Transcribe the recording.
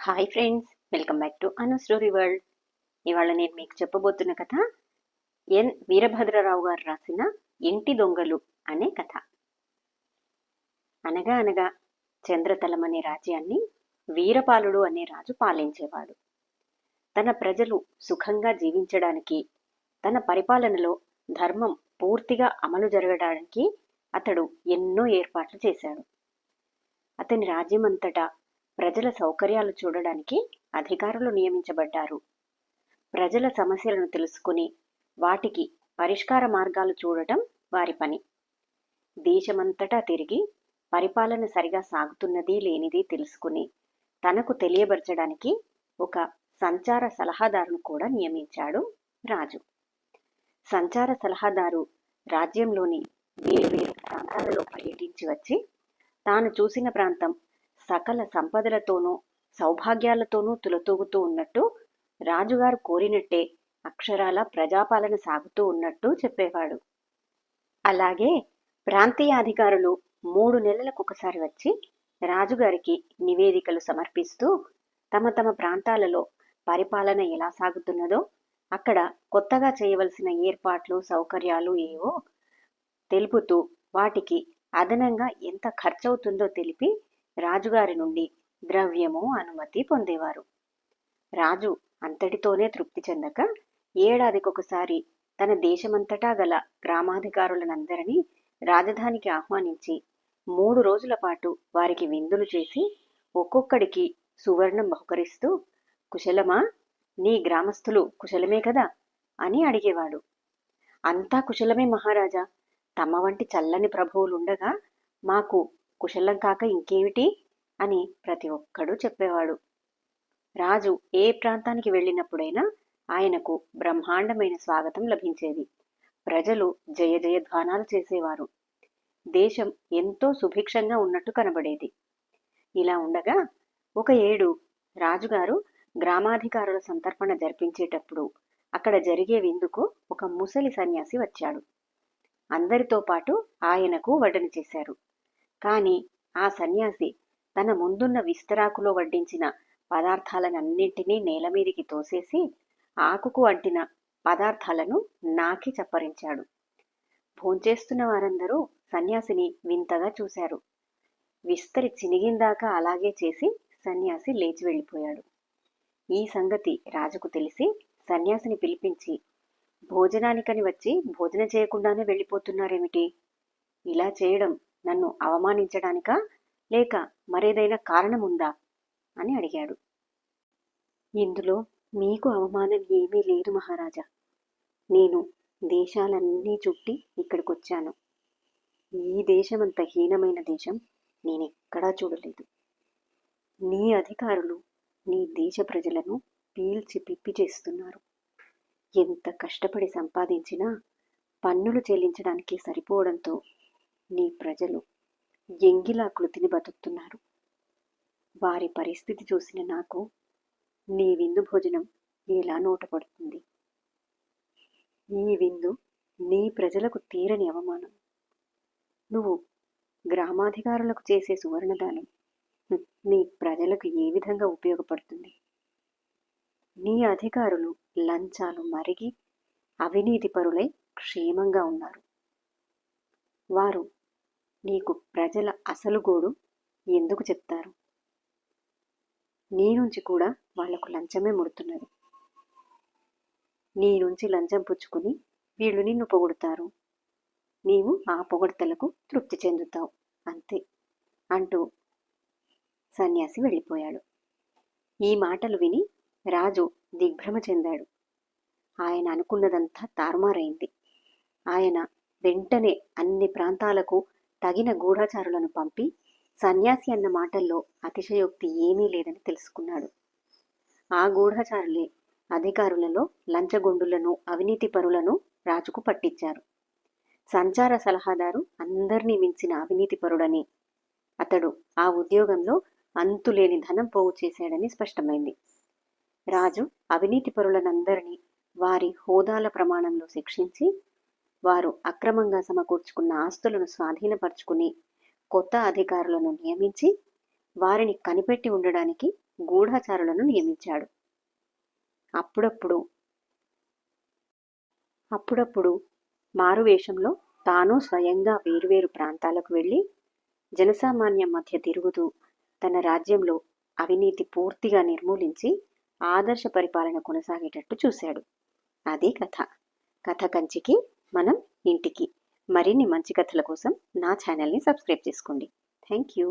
Hi friends welcome back to Anu story world ఇవాళ నేను మీకు చెప్పబోతున్న కథ ఎన్ వీరభద్రరావు గారు రాసిన ఇంటి దొంగలు అనే కథ. అనగా అనగా చంద్రతలం అనే రాజ్యాన్ని వీరపాలుడు అనే రాజు పాలించేవాడు. తన ప్రజలు సుఖంగా జీవించడానికి తన పరిపాలనలో ధర్మం పూర్తిగా అమలు జరగడానికి అతడు ఎన్నో ఏర్పాట్లు చేశాడు. అతని రాజ్యమంతటా ప్రజల సౌకర్యాలు చూడడానికి అధికారులు నియమించబడ్డారు. ప్రజల సమస్యలను తెలుసుకుని వాటికి పరిష్కార మార్గాలు చూడటం వారి పని. దేశమంతటా తిరిగి పరిపాలన సరిగా సాగుతున్నది లేనిది తెలుసుకుని తనకు తెలియబరచడానికి ఒక సంచార సలహాదారును కూడా నియమించాడు రాజు. సంచార సలహాదారు రాజ్యంలోని వేరు వేరు ప్రాంతాలలో పర్యటించి వచ్చి తాను చూసిన ప్రాంతం సకల సంపదలతోనూ సౌభాగ్యాలతోనూ తులతూగుతూ ఉన్నట్టు రాజుగారు కోరినట్టే అక్షరాల ప్రజాపాలన సాగుతూ ఉన్నట్టు చెప్పేవాడు. అలాగే ప్రాంతీయ అధికారులు మూడు నెలలకు ఒకసారి వచ్చి రాజుగారికి నివేదికలు సమర్పిస్తూ తమ తమ ప్రాంతాలలో పరిపాలన ఎలా సాగుతున్నదో అక్కడ కొత్తగా చేయవలసిన ఏర్పాట్లు సౌకర్యాలు ఏవో తెలుపుతూ వాటికి అదనంగా ఎంత ఖర్చవుతుందో తెలిపి రాజుగారి నుండి ద్రవ్యము అనుమతి పొందేవారు. రాజు అంతటితోనే తృప్తి చెందక ఏడాదికొకసారి తన దేశమంతటా గల గ్రామాధికారులనందరినీ రాజధానికి ఆహ్వానించి మూడు రోజుల పాటు వారికి విందులు చేసి ఒక్కొక్కడికి సువర్ణం బహుకరిస్తూ కుశలమా? నీ గ్రామస్తులు కుశలమే కదా అని అడిగేవాడు. అంతా కుశలమే మహారాజా. తమ వంటి చల్లని ప్రభువులుండగా మాకు కుశలం కాక ఇంకేమిటి? అని ప్రతి ఒక్కడూ చెప్పేవాడు. రాజు ఏ ప్రాంతానికి వెళ్ళినప్పుడైనా ఆయనకు బ్రహ్మాండమైన స్వాగతం లభించేది. ప్రజలు జయ జయధ్వానాలు చేసేవారు. దేశం ఎంతో సుభిక్షంగా ఉన్నట్టు కనబడేది. ఇలా ఉండగా ఒక ఏడు రాజుగారు గ్రామాధికారుల సంతర్పణ జరిపించేటప్పుడు అక్కడ జరిగే విందుకు ఒక ముసలి సన్యాసి వచ్చాడు. అందరితో పాటు ఆయనకు వడ్డన చేశారు. కానీ ఆ సన్యాసి తన ముందున్న విస్తరాకులో వడ్డించిన పదార్థాలనన్నింటినీ నేల మీదికి తోసేసి ఆకుకు అంటిన పదార్థాలను నాకి చప్పరించాడు. భోంచేస్తున్న వారందరూ సన్యాసిని వింతగా చూశారు. విస్తరి చినిగిందాకా అలాగే చేసి సన్యాసి లేచి వెళ్ళిపోయాడు. ఈ సంగతి రాజుకు తెలిసి సన్యాసిని పిలిపించి భోజనానికని వచ్చి భోజనం చేయకుండానే వెళ్ళిపోతున్నారేమిటి? ఇలా చేయడం నన్ను అవమానించడానికా? లేక మరేదైనా కారణముందా? అని అడిగాడు. ఇందులో మీకు అవమానం ఏమీ లేదు మహారాజా. నేను దేశాలన్నీ చుట్టి ఇక్కడికి వచ్చాను ఈ దేశమంత హీనమైన దేశం నేనెక్కడా చూడలేదు. నీ అధికారులు నీ దేశ ప్రజలను పీల్చి పిప్పి చేస్తున్నారు. ఎంత కష్టపడి సంపాదించినా పన్నులు చెల్లించడానికి సరిపోవడంతో నీ ప్రజలు ఎంగిలాకులు తిని బతుకుతున్నారు. వారి పరిస్థితి చూసిన నాకు నీ విందు భోజనం ఎలా నోటపడుతుంది? ఈ విందు నీ ప్రజలకు తీరని అవమానం. నువ్వు గ్రామాధికారులకు చేసే సువర్ణదానం నీ ప్రజలకు ఏ విధంగా ఉపయోగపడుతుంది? నీ అధికారులు లంచాలు మరిగి అవినీతి పరులై క్షేమంగా ఉన్నారు. వారు నీకు ప్రజల అసలు గోడు ఎందుకు చెప్తారు? నీ నుంచి కూడా వాళ్ళకు లంచమే ముడుతున్నది. నీ నుంచి లంచం పుచ్చుకుని వీళ్ళు నిన్ను పొగుడుతారు. నీవు ఆ పొగడ్తలకు తృప్తి చెందుతావు. అంతే అంటూ సన్యాసి వెళ్ళిపోయాడు. ఈ మాటలు విని రాజు దిగ్భ్రమ చెందాడు. ఆయన అనుకున్నదంతా తారుమారైంది. ఆయన వెంటనే అన్ని ప్రాంతాలకు తగిన గూఢచారులను పంపి సన్యాసి అన్న మాటల్లో అతిశయోక్తి ఏమీ లేదని తెలుసుకున్నాడు. ఆ గూఢచారులే అధికారులలో లంచగొండులను అవినీతి పరులను రాజుకు పట్టించారు. సంచార సలహాదారు అందరినీ మించిన అవినీతి పరుడని. అతడు ఆ ఉద్యోగంలో అంతులేని ధనం పోగు చేశాడని స్పష్టమైంది. రాజు అవినీతి పరులనందరినీ వారి హోదాల ప్రమాణంలో శిక్షించి వారు అక్రమంగా సమకూర్చుకున్న ఆస్తులను స్వాధీనపరుచుకుని కొత్త అధికారులను నియమించి వారిని కనిపెట్టి ఉండడానికి గూఢచారులను నియమించాడు. అప్పుడప్పుడు అప్పుడప్పుడు మారువేషంలో తాను స్వయంగా వేరువేరు ప్రాంతాలకు వెళ్ళి జనసామాన్యం మధ్య తిరుగుతూ తన రాజ్యంలో అవినీతి పూర్తిగా నిర్మూలించి ఆదర్శ పరిపాలన కొనసాగేటట్టు చూశాడు. అదే కథ. కథ కంచికి మనం ఇంటికి మరిన్ని మంచి కథల కోసం నా ఛానల్ని సబ్స్క్రైబ్ చేసుకోండి. Thank you.